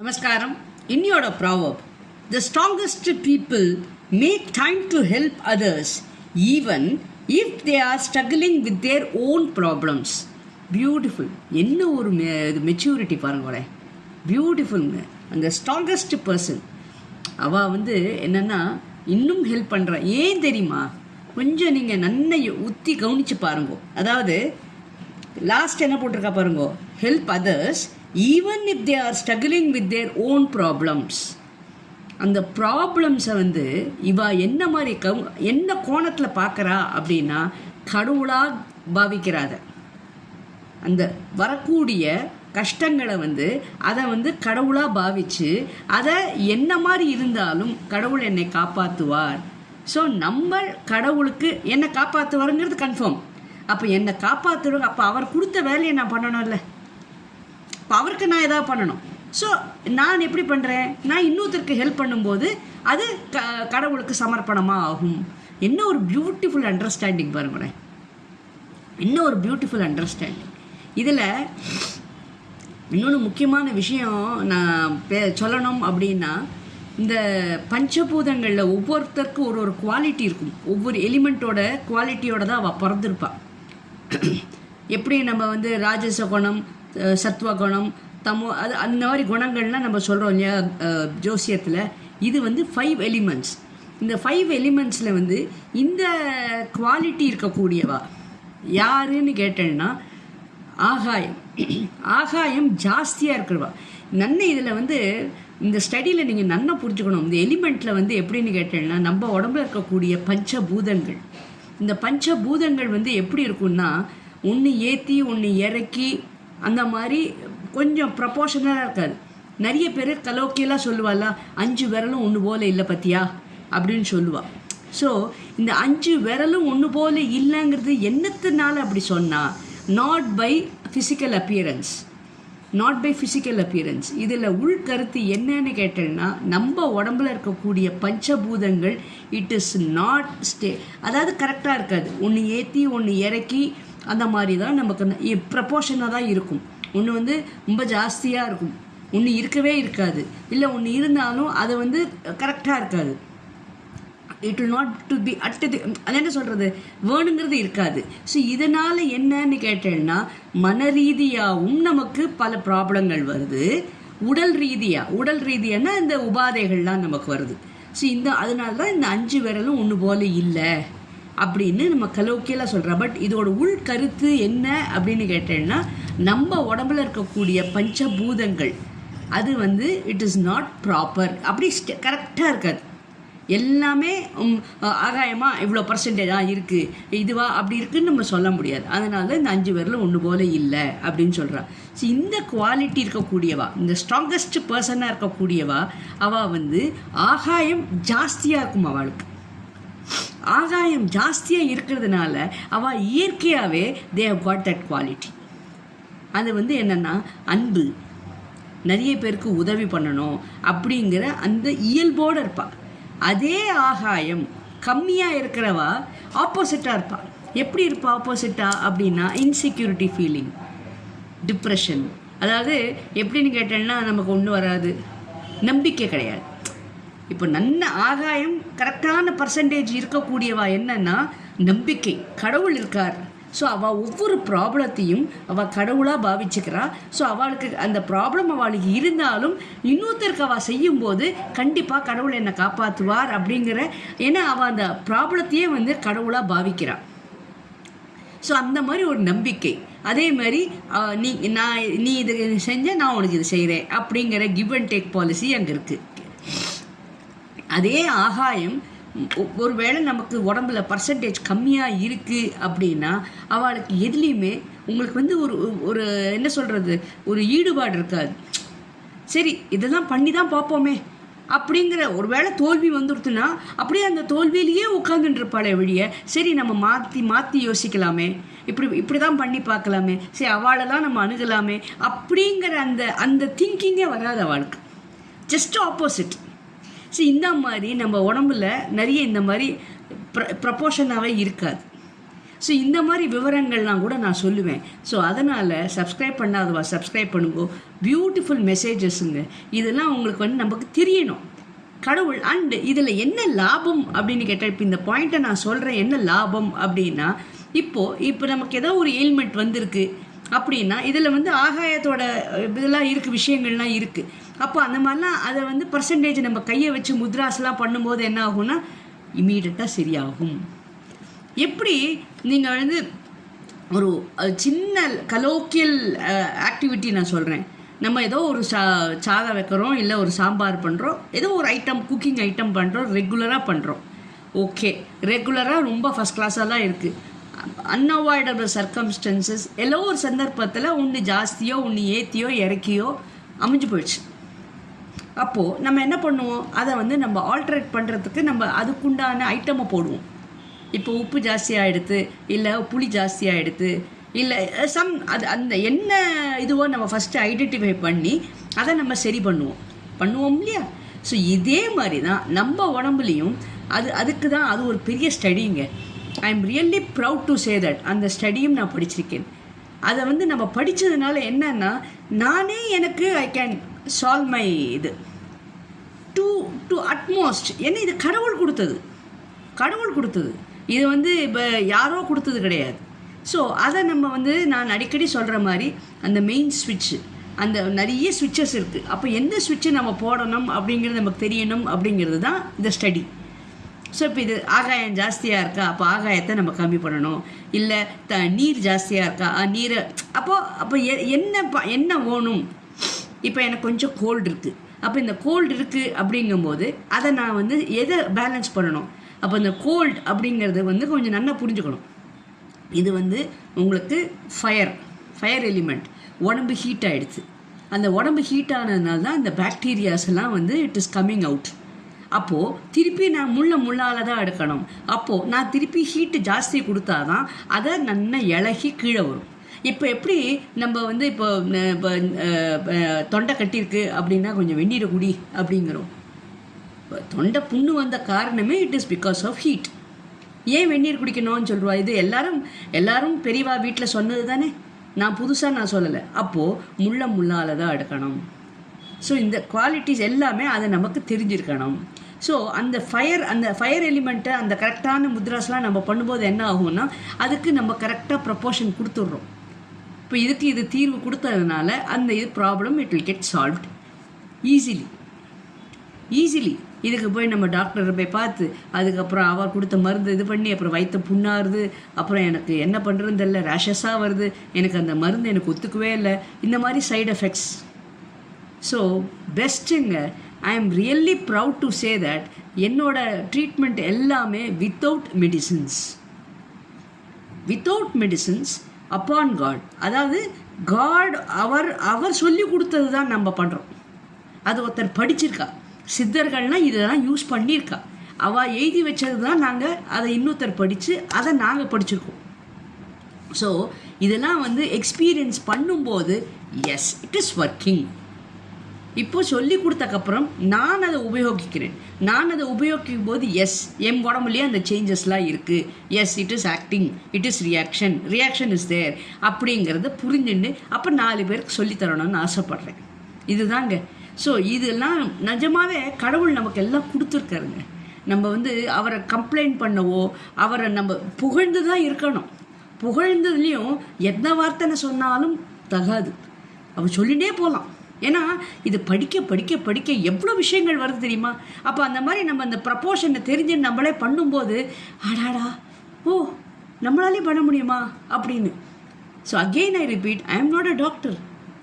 நமஸ்காரம். இன்னியோட proverb the strongest people make time to help others even if they are struggling with their own problems beautiful என்ன ஒரு மெ இது maturity பாருங்களேன். பியூட்டிஃபுல்ங்க அந்த ஸ்ட்ராங்கஸ்ட் பர்சன் அவள் வந்து என்னென்னா இன்னும் ஹெல்ப் பண்ணுறா ஏன் தெரியுமா? கொஞ்சம் நீங்கள் நன்ன உத்தி கவனித்து பாருங்க. அதாவது லாஸ்ட் என்ன போட்டிருக்கா பாருங்க? Help others even if they are struggling with their own problems அந்த ப்ராப்ளம்ஸை வந்து இவா என்ன மாதிரி கவு என்ன கோணத்தில் பார்க்குறா அப்படின்னா கடவுளாக பாவிக்கிறாத. அந்த வரக்கூடிய கஷ்டங்களை வந்து அதை வந்து கடவுளாக பாவிச்சு அதை என்ன மாதிரி இருந்தாலும் கடவுள் என்னை காப்பாற்றுவார் ஸோ நம்ம கடவுளுக்கு என்னை காப்பாற்றுவாருங்கிறது கன்ஃபார்ம் அப்போ என்னை காப்பாற்றுவாங்க அப்போ அவர் கொடுத்த வேலையை நான் பண்ணணும்ல. இப்போ அவருக்கு நான் எதாவது பண்ணணும். ஸோ நான் எப்படி பண்ணுறேன் நான் இன்னொருத்தருக்கு ஹெல்ப் பண்ணும்போது அது க கடவுளுக்கு சமர்ப்பணமாக ஆகும் என்ன ஒரு பியூட்டிஃபுல் அண்டர்ஸ்டாண்டிங் பாருங்களேன். இன்னும் ஒரு பியூட்டிஃபுல் அண்டர்ஸ்டாண்டிங் இதில் இன்னொன்று முக்கியமான விஷயம் நான் பே சொல்லணும் அப்படின்னா இந்த பஞ்சபூதங்களில் ஒவ்வொருத்தருக்கும் ஒரு ஒரு குவாலிட்டி இருக்கும். ஒவ்வொரு எலிமெண்ட்டோட குவாலிட்டியோட தான் அவள் பிறந்திருப்பாள் எப்படி நம்ம வந்து ராஜச குணம் அஹ், குணம் தமோ அது அந்த மாதிரி குணங்கள்லாம் நம்ம சொல்கிறோம் இல்லையா ஜோசியத்தில். இது வந்து ஃபைவ் எலிமெண்ட்ஸ் இந்த ஃபைவ் எலிமெண்ட்ஸில் வந்து இந்த குவாலிட்டி இருக்கக்கூடியவா? யாருன்னு கேட்டேன்னா ஆகாயம். ஆகாயம் ஜாஸ்தியாக இருக்கிறவா? நன்மை இதில் வந்து இந்த ஸ்டடியில் நீங்கள் நன்னா புரிஞ்சுக்கணும். இந்த எலிமெண்ட்டில் வந்து எப்படின்னு கேட்டேன்னா நம்ம உடம்புல இருக்கக்கூடிய பஞ்சபூதங்கள். இந்த பஞ்சபூதங்கள் வந்து எப்படி இருக்கும்னா ஒன்று ஏற்றி ஒன்று இறக்கி அந்த மாதிரி கொஞ்சம் ப்ரப்போர்ஷனலாக இருக்காது. நிறைய பேர் கலோக்கியெல்லாம் சொல்லுவாள்ல அஞ்சு விரலும் ஒன்று போல இல்லை பத்தியா? அப்படின்னு சொல்லுவாள் ஸோ இந்த அஞ்சு விரலும் ஒன்று போல இல்லைங்கிறது என்னத்தினால அப்படி சொன்னால் not by physical appearance not by physical appearance இதில் உள்கருத்து என்னன்னு கேட்டேன்னா நம்ம உடம்புல இருக்கக்கூடிய பஞ்சபூதங்கள் இட் இஸ் நாட் ஸ்டே அதாவது கரெக்டாக இருக்காது. ஒன்று ஏற்றி ஒன்று இறக்கி அந்த மாதிரி தான் நமக்கு ப்ரப்போர்ஷனாக தான் இருக்கும். ஒன்று வந்து ரொம்ப ஜாஸ்தியாக இருக்கும். ஒன்று இருக்கவே இருக்காது. இல்லை ஒன்று இருந்தாலும் அது வந்து கரெக்டாக இருக்காது. It will not to be at the அது என்ன சொல்கிறது வேணுங்கிறது இருக்காது. ஸோ இதனால் என்னன்னு கேட்டேன்னா மன ரீதியாகவும் நமக்கு பல ப்ராப்ளங்கள் வருது. உடல் ரீதியாக உடல் ரீதியானா இந்த உபாதைகள்லாம் நமக்கு வருது. ஸோ இந்த அதனால தான் இந்த அஞ்சு விரலும் ஒன்று போல இல்லை. அப்படின்னு நம்ம கலோக்கியில் சொல்கிறோம் பட் இதோட உள் கருத்து என்ன அப்படின்னு கேட்டேன்னா நம்ம உடம்புல இருக்கக்கூடிய பஞ்சபூதங்கள் அது வந்து இட் இஸ் நாட் ப்ராப்பர் அப்படி கரெக்டாக இருக்காது. எல்லாமே ஆகாயமாக இவ்வளோ பர்சன்டேஜாக இருக்குது இதுவா அப்படி இருக்குன்னு நம்ம சொல்ல முடியாது. அதனால இந்த அஞ்சு பேரில் ஒன்று போல இல்லை அப்படின்னு சொல்கிறான் ஸோ இந்த குவாலிட்டி இருக்கக்கூடியவா இந்த ஸ்ட்ராங்கஸ்ட் பர்சனாக இருக்கக்கூடியவா அவள் வந்து ஆகாயம் ஜாஸ்தியாக இருக்கும் அவளுக்கு. ஆகாயம் ஜாஸ்தியாக இருக்கிறதுனால அவள் இயற்கையாகவே they have got that quality அது வந்து என்னென்னா அன்பு. நிறைய பேருக்கு உதவி பண்ணணும் அப்படிங்கிற அந்த இயல்போடு இருப்பாள் அதே ஆகாயம் கம்மியாக இருக்கிறவா ஆப்போசிட்டாக இருப்பாள் எப்படி இருப்பா ஆப்போசிட்டாக அப்படின்னா இன்செக்யூரிட்டி ஃபீலிங் டிப்ரெஷன் அதாவது எப்படின்னு கேட்டேன்னா நமக்கு ஒன்றும் வராது. நம்பிக்கை கிடையாது. இப்போ நல்ல ஆகாயம் கரெக்டான பர்சன்டேஜ் இருக்கக்கூடியவா என்னன்னா நம்பிக்கை கடவுள் இருக்கார். ஸோ அவள் ஒவ்வொரு ப்ராப்ளத்தையும் அவள் கடவுளாக பாவிச்சுக்கிறா. ஸோ அவளுக்கு அந்த ப்ராப்ளம் அவளுக்கு இருந்தாலும் இன்னொருத்தருக்கு அவள் செய்யும்போது கண்டிப்பாக கடவுள் என்னை காப்பாற்றுவார் அப்படிங்கிற ஏன்னா அவள் அந்த ப்ராப்ளத்தையே வந்து கடவுளாக பாவிக்கிறாள் ஸோ அந்த மாதிரி ஒரு நம்பிக்கை. அதே மாதிரி நீ நான் நீ இது செஞ்ச நான் உனக்கு இது செய்கிறேன் அப்படிங்கிற கிவ் அண்ட் டேக் பாலிசி அங்கே இருக்குது அதே ஆகாயம் ஒருவேளை நமக்கு உடம்புல பர்சன்டேஜ் கம்மியாக இருக்குது அப்படின்னா அவளுக்கு எதுலேயுமே உங்களுக்கு வந்து ஒரு ஒரு என்ன சொல்கிறது ஒரு ஈடுபாடு இருக்காது. சரி இதெல்லாம் பண்ணி தான் பார்ப்போமே அப்படிங்கிற ஒரு வேளை தோல்வி வந்துடுத்துன்னா அப்படியே அந்த தோல்வியிலேயே உட்காந்துட்டு இருப்பாளே வழிய சரி நம்ம மாற்றி மாற்றி யோசிக்கலாமே. இப்படி இப்படி தான் பண்ணி பார்க்கலாமே. சரி அவளை தான் நம்ம அணுகலாமே. அப்படிங்கிற அந்த அந்த திங்கிங்கே வராது அவளுக்கு. ஜஸ்ட் ஆப்போசிட் ஸோ இந்த மாதிரி நம்ம உடம்புல நிறைய இந்த மாதிரி ப்ர ப்ரப்போர்ஷனாகவே இருக்காது. ஸோ இந்த மாதிரி விவரங்கள்லாம் கூட நான் சொல்லுவேன். ஸோ அதனால் சப்ஸ்கிரைப் பண்ணாதவா சப்ஸ்கிரைப் பண்ணுங்கோ. பியூட்டிஃபுல் மெசேஜஸ்ங்க இதெல்லாம் உங்களுக்கு வந்து நமக்கு தெரியணும். கடவுள் அண்டு இதில் என்ன லாபம் அப்படின்னு கேட்டால் இப்போ இந்த பாயிண்ட்டை நான் சொல்கிறேன் என்ன லாபம் அப்படின்னா இப்போது இப்போ நமக்கு ஏதோ ஒரு எயில்மெண்ட் வந்திருக்கு அப்படின்னா இதில் வந்து ஆகாயத்தோட இதெல்லாம் இருக்குது விஷயங்கள்லாம் இருக்குது அப்போ அந்த மாதிரிலாம் அதை வந்து பர்சன்டேஜ் நம்ம கையை வச்சு முத்ராஸ்லாம் பண்ணும்போது என்ன ஆகும்னா இமீடியட்டாக சரியாகும். எப்படி நீங்கள் வந்து ஒரு சின்ன கலோக்கியல் ஆக்டிவிட்டி நான் சொல்கிறேன் நம்ம ஏதோ ஒரு சா சாதம் வைக்கிறோம் இல்லை ஒரு சாம்பார் பண்ணுறோம் ஏதோ ஒரு ஐட்டம் குக்கிங் ஐட்டம் பண்ணுறோம் ரெகுலராக பண்ணுறோம் ஓகே. ரெகுலராக ரொம்ப ஃபஸ்ட் கிளாஸாக தான் இருக்குது அன்அவாய்டபிள் சர்க்கம்ஸ்டன்சஸ் ஏதோ ஒரு சந்தர்ப்பத்தில் ஒன்று ஜாஸ்தியோ ஒன்று ஏற்றியோ இறக்கியோ அமைஞ்சு போயிடுச்சு. அப்போது நம்ம என்ன பண்ணுவோம்? அதை வந்து நம்ம ஆல்ட்ரேட் பண்ணுறதுக்கு நம்ம அதுக்குண்டான ஐட்டமை போடுவோம். இப்போ உப்பு ஜாஸ்தியாகிடுது இல்லை புளி ஜாஸ்தியாகிடுது இல்லை சம் அது அந்த என்ன இதுவோ நம்ம ஃபஸ்ட்டு ஐடென்டிஃபை பண்ணி அதை நம்ம சரி பண்ணுவோம். பண்ணுவோம் இல்லையா? ஸோ இதே மாதிரி தான் நம்ம உடம்புலையும் அது அதுக்கு தான் அது ஒரு பெரிய ஸ்டடிங்க I am really proud to say that அந்த ஸ்டடியும் நான் படிச்சிருக்கேன். அதை வந்து நம்ம படித்ததுனால என்னன்னா நானே எனக்கு ஐ கேன் சால்வ் மை இது. டு டு அட்மோஸ்ட் என்ன இது? கடவுள் கொடுத்தது. கடவுள் கொடுத்தது. இது வந்து இப்போ யாரோ கொடுத்தது கிடையாது. ஸோ அதை நம்ம வந்து நான் அடிக்கடி சொல்கிற மாதிரி அந்த மெயின் ஸ்விட்ச்சு அந்த நிறைய ஸ்விட்சஸ் இருக்குது அப்போ எந்த ஸ்விட்சை நம்ம போடணும் அப்படிங்கிறது நமக்கு தெரியணும் அப்படிங்கிறது தான் இந்த ஸ்டடி ஸோ இப்போ இது ஆகாயம் ஜாஸ்தியாக இருக்கா? அப்போ ஆகாயத்தை நம்ம கம்மி பண்ணணும். இல்லை த நீர் ஜாஸ்தியாக இருக்கா? நீரை அப்போ அப்போ எ- என்ன ப- என்ன வேணும்? இப்போ எனக்கு கொஞ்சம் கோல்டு இருக்குது அப்போ இந்த கோல்டு இருக்குது அப்படிங்கும்போது அதை நான் வந்து எதை பேலன்ஸ் பண்ணணும்? அப்போ இந்த கோல்டு அப்படிங்கிறத வந்து கொஞ்சம் நல்லா புரிஞ்சுக்கணும். இது வந்து உங்களுக்கு ஃபயர் ஃபயர் எலிமெண்ட் உடம்பு ஹீட் ஆகிடுச்சு அந்த உடம்பு ஹீட் ஆனதுனால தான் இந்த பாக்டீரியாஸ் எல்லாம் வந்து இட் இஸ் கம்மிங் அவுட் அப்போது திருப்பி நான் முள்ள முள்ளால் தான் எடுக்கணும். அப்போது நான் திருப்பி ஹீட்டு ஜாஸ்தி கொடுத்தாதான் அதை நல்லா இலகி கீழே வரும். இப்போ எப்படி நம்ம வந்து இப்போ இப்போ தொண்டை கட்டியிருக்கு அப்படின்னா கொஞ்சம் வெந்நீரை குடி அப்படிங்கிறோம். தொண்டை புண்ணு வந்த காரணமே it is because of heat ஏன் வெந்நீர் குடிக்கணும்னு சொல்கிறோம் இது எல்லாரும் எல்லாரும் பெரியவா வீட்டில் சொன்னது தானே? நான் புதுசாக நான் சொல்லலை. அப்போது முள்ள முள்ளால் தான் எடுக்கணும். ஸோ இந்த குவாலிட்டிஸ் எல்லாமே அதை நமக்கு தெரிஞ்சிருக்கணும். ஸோ அந்த ஃபயர் அந்த ஃபயர் எலிமெண்ட்டை அந்த கரெக்டான முத்ராஸ்லாம் நம்ம பண்ணும்போது என்ன ஆகும்னா அதுக்கு நம்ம கரெக்டாக ப்ரப்போர்ஷன் கொடுத்துட்றோம். இப்போ இதுக்கு இது தீர்வு கொடுத்ததுனால அந்த இது problem it will get solved easily easily இதுக்கு போய் நம்ம டாக்டரை போய் பார்த்து அதுக்கப்புறம் அவர் கொடுத்த மருந்து இது பண்ணி அப்புறம் வயிற்று புண்ணாருது அப்புறம் எனக்கு என்ன பண்ணுறதுன்னு தெரியல ரேஷஸாக வருது எனக்கு அந்த மருந்து எனக்கு ஒத்துக்கவே இல்லை. இந்த மாதிரி side effects so பெஸ்ட்டுங்க I am really proud to say that என்னோட ட்ரீட்மெண்ட் எல்லாமே without medicines without medicines upon God அதாவது காட் அவர் அவர் சொல்லி கொடுத்தது தான் நம்ம பண்ணுறோம் அது ஒருத்தர் படிச்சிருக்கா. சித்தர்கள்னால் இதெல்லாம் யூஸ் பண்ணியிருக்கா. அவள் எழுதி வச்சது தான் நாங்கள் அதை இன்னொருத்தர் படித்து அதை நாங்கள் படிச்சிருக்கோம். ஸோ இதெல்லாம் வந்து எக்ஸ்பீரியன்ஸ் பண்ணும்போது எஸ் இட் இஸ் ஒர்க்கிங் இப்போ சொல்லி கொடுத்தக்கப்புறம் நான் அதை உபயோகிக்கிறேன். நான் அதை உபயோகிக்கும் போது எஸ் என் உடம்புலேயே அந்த சேஞ்சஸ்லாம் இருக்குது yes it is acting it is reaction reaction is there அப்படிங்கிறத புரிஞ்சுன்னு அப்போ நாலு பேருக்கு சொல்லித்தரணும்னு ஆசைப்பட்றேன். இதுதாங்க. ஸோ இதெல்லாம் நிஜமாவே கடவுள் நமக்கு எல்லாம் கொடுத்துருக்காருங்க. நம்ம வந்து அவரை கம்ப்ளைண்ட் பண்ணவோ அவரை நம்ம புகழ்ந்து தான் இருக்கணும். புகழ்ந்ததுலேயும் எந்த வார்த்தைன்னு சொன்னாலும் தகாது. அவர் சொல்லிட்டே போகலாம் ஏன்னா இது படிக்க படிக்க படிக்க எவ்வளோ விஷயங்கள் வருது தெரியுமா? அப்போ அந்த மாதிரி நம்ம அந்த ப்ரப்போர்ஷனை தெரிஞ்சு நம்மளே பண்ணும்போது அடாடா ஓ நம்மளாலே பண்ண முடியுமா? அப்படின்னு. So again I repeat I am not a doctor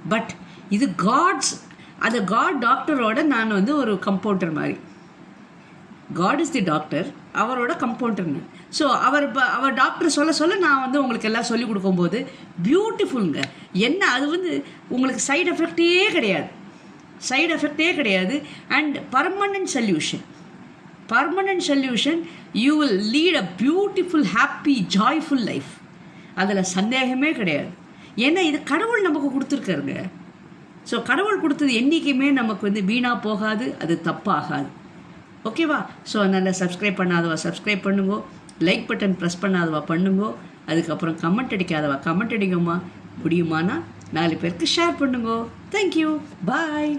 but இது காட்ஸ் அந்த காட் டாக்டரோட நான் வந்து ஒரு கம்பவுண்டர் மாதிரி. காட் இஸ் தி டாக்டர் அவரோட கம்பவுண்டர்னு ஸோ அவர் இப்போ அவர் டாக்டர் சொல்ல சொல்ல நான் வந்து உங்களுக்கு எல்லாம் சொல்லிக் கொடுக்கும்போது பியூட்டிஃபுல்ங்க என்ன அது வந்து உங்களுக்கு சைடு எஃபெக்டே கிடையாது. சைடு எஃபெக்டே கிடையாது. And permanent solution permanent solution you will lead a beautiful happy joyful life அதில் சந்தேகமே கிடையாது. ஏன்னா இது கடவுள் நமக்கு கொடுத்துருக்காருங்க. ஸோ கடவுள் கொடுத்தது என்றைக்குமே நமக்கு வந்து வீணாக போகாது அது தப்பாகாது. ஓகேவா? ஸோ அதனால் சப்ஸ்கிரைப் பண்ணாதவா சப்ஸ்கிரைப் பண்ணுங்கோ. லைக் பட்டன் ப்ரெஸ் பண்ணாதவா பண்ணுங்கோ. அதுக்கப்புறம் கமெண்ட் அடிக்காதவா கமெண்ட் அடிக்குமா முடியுமானா நாலு பேருக்கு ஷேர் பண்ணுங்கோ. Thank you bye